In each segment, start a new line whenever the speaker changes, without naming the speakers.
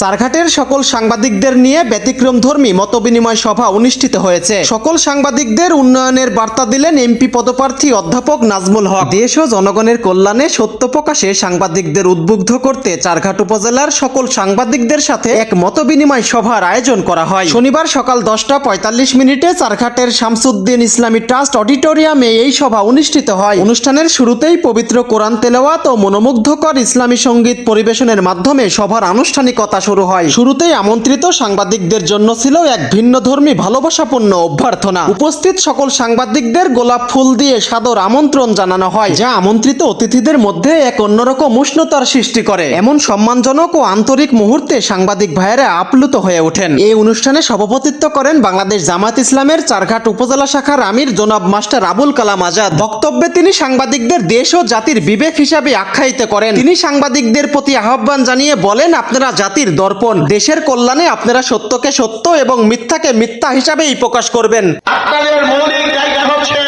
চারঘাটের সকল সাংবাদিকদের নিয়ে ব্যতিক্রমধর্মী মতবিনিময় সভা অনুষ্ঠিত হয়েছে। সকল সাংবাদিকদের উন্নয়নের বার্তা দিলেন এমপি পদপ্রার্থী অধ্যাপক নাজমুল হক। দেশ ও জনগণের কল্যাণে সত্য প্রকাশে সাংবাদিকদের উদ্বুদ্ধ করতে চারঘাট উপজেলার সকল সাংবাদিকদের সাথে এক মতবিনিময় সভার আয়োজন করা হয়। শনিবার সকাল দশটা পঁয়তাল্লিশ মিনিটে চারঘাটের শামসুদ্দিন ইসলামী ট্রাস্ট অডিটোরিয়ামে এই সভা অনুষ্ঠিত হয়। অনুষ্ঠানের শুরুতেই পবিত্র কোরআন তেলাওয়াত ও মনোমুগ্ধকর ইসলামী সংগীত পরিবেশনের মাধ্যমে সভার আনুষ্ঠানিকতা শুরু হয়। শুরুতেই আমন্ত্রিত সাংবাদিকদের জন্য ছিল এক ভিন্নধর্মী ভালোবাসাপূর্ণ অভ্যর্থনা। উপস্থিত সকল সাংবাদিকদের গোলাপ ফুল দিয়ে সাদর আমন্ত্রণ জানানো হয়, যা আমন্ত্রিত অতিথিদের মধ্যে এক অন্যরকম উষ্ণতার সৃষ্টি করে। এমন সম্মানজনক ও আন্তরিক মুহূর্তে সাংবাদিক ভাইয়েরা আপ্লুত হয়ে ওঠেন। এই অনুষ্ঠানে সভাপতিত্ব করেন বাংলাদেশ জামাত ইসলামের চারঘাট উপজেলা শাখার আমির জনাব মাস্টার আবুল কালাম আজাদ। বক্তব্যে তিনি সাংবাদিকদের দেশ ও জাতির বিবেক হিসাবে আখ্যায়িত করেন। তিনি সাংবাদিকদের প্রতি আহ্বান জানিয়ে বলেন, আপনারা জাতির দর্পণ। দেশের কল্যাণে আপনারা সত্যকে সত্য এবং মিথ্যাকে মিথ্যা হিসাবেই প্রকাশ করবেন।
আপনাদের মৌলিক জায়গা হচ্ছে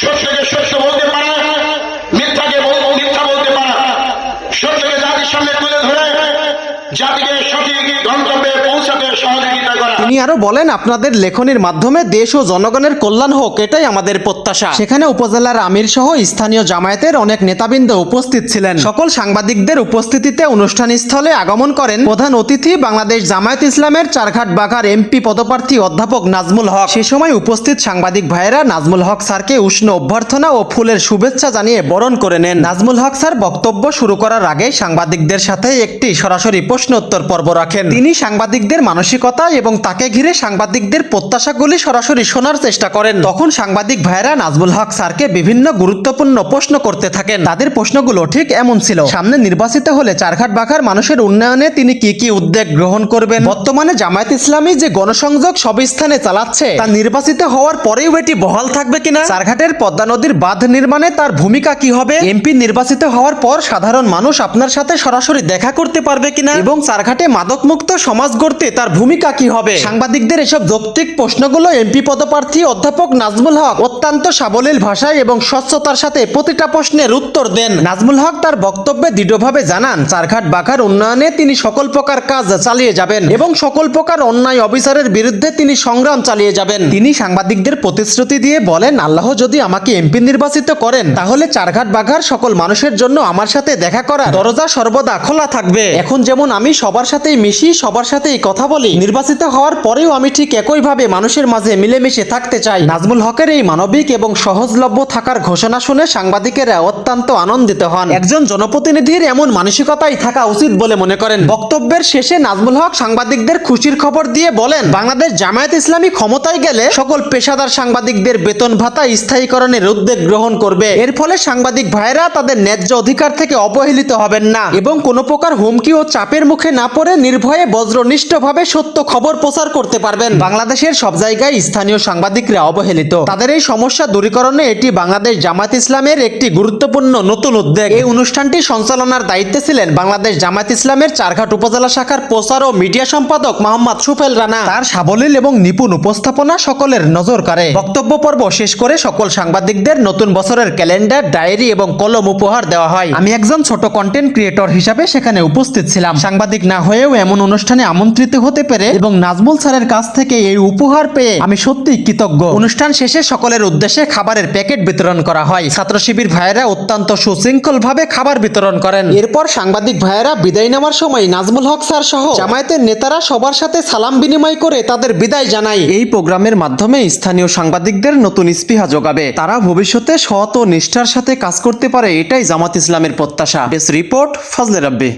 সত্যকে সত্য বলতে পারা, মিথ্যাকে মিথ্যা বলতে পারা। সত্যকে জাতির সামনে তুলে ধরে, জাতিকে পৌঁছাতে করা
আরও বলেন, আপনাদের লেখনির মাধ্যমে দেশ ও জনগণের কল্যাণ হোক, এটাই আমাদের প্রত্যাশা। সেখানে উপজেলার আমির সহ স্থানীয় জামায়াতের অনেক নেতাবৃন্দ উপস্থিত ছিলেন। সকল সাংবাদিকদের উপস্থিতিতে অনুষ্ঠান স্থলে আগমন করেন প্রধান অতিথি বাংলাদেশ জামায়াত ইসলামের চারঘাট বাঘার এমপি পদপ্রার্থী অধ্যাপক নাজমুল হক। সে সময় উপস্থিত সাংবাদিক ভাইয়েরা নাজমুল হক স্যারকে উষ্ণ অভ্যর্থনা ও ফুলের শুভেচ্ছা জানিয়ে বরণ করে নেন। নাজমুল হক স্যার বক্তব্য শুরু করার আগে সাংবাদিকদের সাথে একটি সরাসরি প্রশ্ন উত্তর পর্ব রাখেন। তিনি সাংবাদিকদের মানসিকতা এবং তাকে ঘিরে সাংবাদিকদের প্রত্যাশাগুলি সরাসরি শোনার চেষ্টা করেন। তখন সাংবাদিক ভাইরা নাজমুল হক স্যারকে বিভিন্ন গুরুত্বপূর্ণ প্রশ্ন করতে থাকেন। তাদের প্রশ্নগুলো ঠিক এমন ছিল, সামনে নির্বাচিত হলে চারঘাট বাঘার মানুষের উন্নয়নে তিনি কি কি উদ্যোগ গ্রহণ করবেন? বর্তমানে জামায়াত ইসলামী যে গণসংযোগ সব স্থানে চালাচ্ছে, তা নির্বাচিত হওয়ার পরেও এটি বহাল থাকবে কিনা? চারঘাটের পদ্মা নদীর বাঁধ নির্মাণে তার ভূমিকা কি হবে? এমপি নির্বাচিত হওয়ার পর সাধারণ মানুষ আপনার সাথে সরাসরি দেখা করতে পারবে কিনা? এবং চারঘাটে মাদকমুক্ত সমাজ গড়তে তার ভূমিকা কি হবে? সাংবাদিকদের এসব যৌক্তিক প্রশ্নগুলো এমপি পদপ্রার্থী অধ্যাপক নাজমুল হক অত্যন্ত সাবলীল ভাষায় এবং স্বচ্ছতার সাথে প্রতিটা প্রশ্নের উত্তর দেন। নাজমুল হক তার বক্তব্যে দৃঢ়ভাবে জানান, চারঘাট বাঘার উন্নয়নে তিনি সকল প্রকার কাজ চালিয়ে যাবেন এবং সকল প্রকার অন্যায় অফিসারের বিরুদ্ধে তিনি সংগ্রাম চালিয়ে যাবেন। তিনি সাংবাদিকদের প্রতিশ্রুতি দিয়ে বলেন, আল্লাহ যদি আমাকে এমপি নির্বাচিত করেন, তাহলে চারঘাট বাঘার সকল মানুষের জন্য আমার সাথে দেখা করা দরজা সর্বদা খোলা থাকবে। এখন যেমন আমি সবার সাথেই মিশি, সবার সাথেই কথা বলি, নির্বাচিত হওয়ার পরেও আমি ঠিক একইভাবে মানুষের মাঝে মিলেমিশে থাকতে চাই। নাজমুল হকের এই মানবিক এবং সহজলভ্য থাকার ঘোষণা শুনে সাংবাদিকেরা অত্যন্ত আনন্দিত হন। একজন জনপ্রতিনিধির এমন মানসিকতাই থাকা উচিত বলে মনে করেন। বক্তব্যের শেষে নাজমুল হক সাংবাদিকদের খুশির খবর দিয়ে বলেন, বাংলাদেশ জামায়াত ইসলামী ক্ষমতায় গেলে সকল পেশাদার সাংবাদিকদের বেতন ভাতা স্থায়ীকরণের উদ্যোগ গ্রহণ করবে। এর ফলে সাংবাদিক ভাইরা তাদের ন্যায্য অধিকার থেকে অবহেলিত হবেন না এবং কোনো প্রকার হুমকি ও চাপের মুখে না পড়ে নির্ভয়ে বজ্রনিষ্ঠভাবে সত্য খবর প্রচার করতে পারবেন। বাংলাদেশের সব জায়গায় স্থানীয় সাংবাদিকরা অবহেলিত। তাদের এই সমস্যা দূরীকরণে এটি বাংলাদেশ জামাত ইসলামের একটি গুরুত্বপূর্ণ নতুন উদ্যোগ। এই অনুষ্ঠানটি সঞ্চালনার দায়িত্বে ছিলেন বাংলাদেশ জামাত ইসলামের চারঘাট উপজেলা শাখার প্রচার ও মিডিয়া সম্পাদক মোহাম্মদ সুফেল রানা। তার সাবলীল এবং নিপুণ উপস্থাপনা সকলের নজর কাড়ে। বক্তব্য পর্ব শেষ করে সকল সাংবাদিকদের নতুন বছরের ক্যালেন্ডার, ডায়েরি এবং কলম উপহার দেওয়া হয়। আমি একজন ছোট কন্টেন্ট ক্রিয়েটর হিসাবে সেখানে উপস্থিত ছিলাম। সাংবাদিক না হয়েও এমন অনুষ্ঠানে আমন্ত্রিত হতে পেরে এবং নাজমুল স্যারের কাছ থেকে এই উপহার পেয়ে আমি সত্যি কৃতজ্ঞ। অনুষ্ঠান শেষে সকলের উদ্দেশ্যে খাবারের প্যাকেট বিতরণ করা হয়। ছাত্র শিবির ভাইয়েরা অত্যন্ত সুশৃঙ্খল ভাবে খাবার বিতরণ করেন। এরপর সাংবাদিক ভাইয়েরা বিদায় নেওয়ার সময় নাজমুল হক স্যার সহ জামায়াতের নেতারা সবার সাথে সালাম বিনিময় করে তাদের বিদায় জানায়। এই প্রোগ্রামের মাধ্যমে স্থানীয় সাংবাদিকদের নতুন স্পৃহা যোগাবে। তারা ভবিষ্যতে সৎ ও নিষ্ঠার সাথে কাজ করতে পারে এটাই জামাত ইসলামের প্রত্যাশা। বেস রিপোর্ট ফজলে রাব্বি।